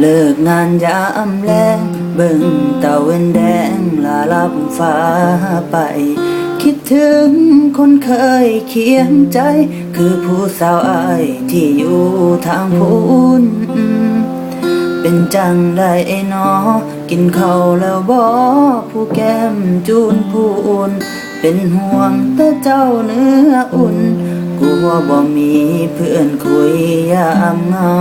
เลิกงานยามแลงเบิ่งตะเวนแดงลาลับฟ้าไป คิดถึงคนเคยเคียงใจ คือผู้สาวอายที่อยู่ทางพูน เป็นจังได้หนอ กินข้าวแล้วบ่ผู้แก้มจูนพูนเป็นห่วงแต่เจ้าเนื้ออุ่นกลัวบ่มีเพื่อนคุยยามเงา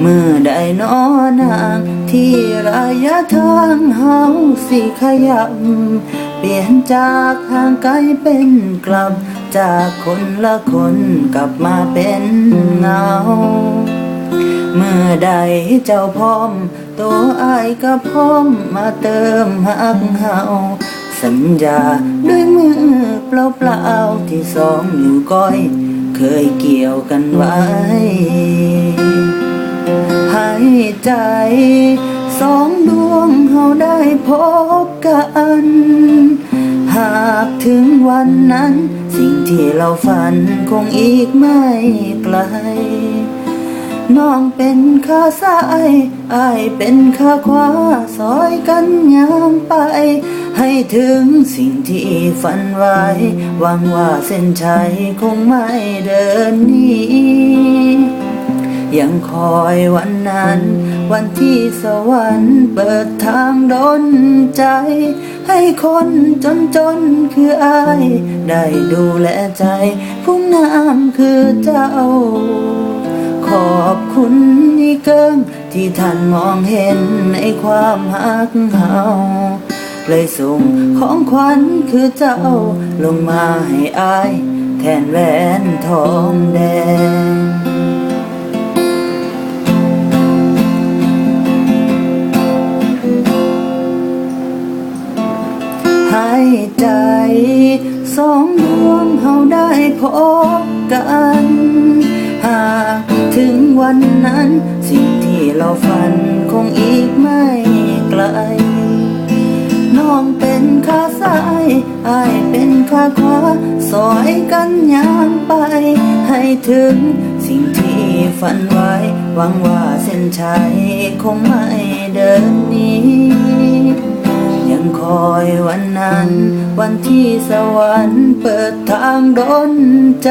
เมื่อได้นอนางที่ระยะทางเฮาสิขยับ เปลี่ยนจากห่างไกลเป็นกลับ จากคนละคนกลับมาเป็นเงา เมื่อใดเจ้าพร้อม ตัวอายก็พร้อมมาเติมหักเฮาสัญญาด้วยมือเปล่าๆที่สองนิ้วก้อย เคยเกี่ยวกันไว้ ให้ใจ สองดวงเฮาได้พบกันหากถึงวันนั้น สิ่งที่เราฝันคงอีกไม่ไกล น้องเป็นข้าซ้ายอายเป็นข้าขวาซอยกันยามไป ให้ถึงสิ่งที่ฝันไว้หวังว่าเส้นชัยคงไม่เดินหนี้ยังคอยวันนั้น วันที่สวรรค์เปิดทางดนใจ ให้คนจนจนคืออาย ได้ดูแลใจผู้งามคือเจ้า ขอบคุณนี่เกิงที่ท่านมองเห็นในความหักเฮาเลยส่งของขวัญคือเจ้าลงมาให้อายแทนแหวนทองแดงให้ใจสองดวงเฮาได้พบกัน ถึงวันนั้น สิ่งที่เราฝันคงอีกไม่ไกล น้องเป็นข้าซ้ายอายเป็นข้าขวาสอยกันยามไป ให้ถึงสิ่งที่ฝันไว้หวังว่าเส้นชัยคงไม่เดิน วันที่สวรรค์เปิดทางดนใจ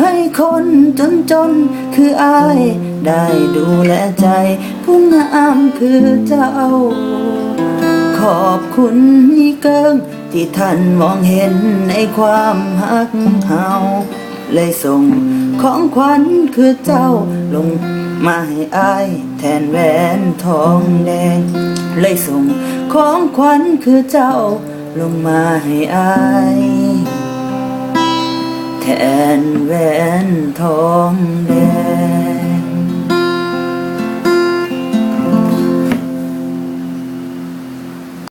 ให้คนจนจนคืออาย ได้ดูแลใจ ผู้งามคือเจ้า ขอบคุณนี่เกิงที่ท่านมองเห็นในความหักเฮาเลยส่งของขวัญคือเจ้าลงมาให้อายแทนแหวนทองแดง เลยส่งของขวัญคือเจ้า ลงมาให้อายแทนแหวนทองแดง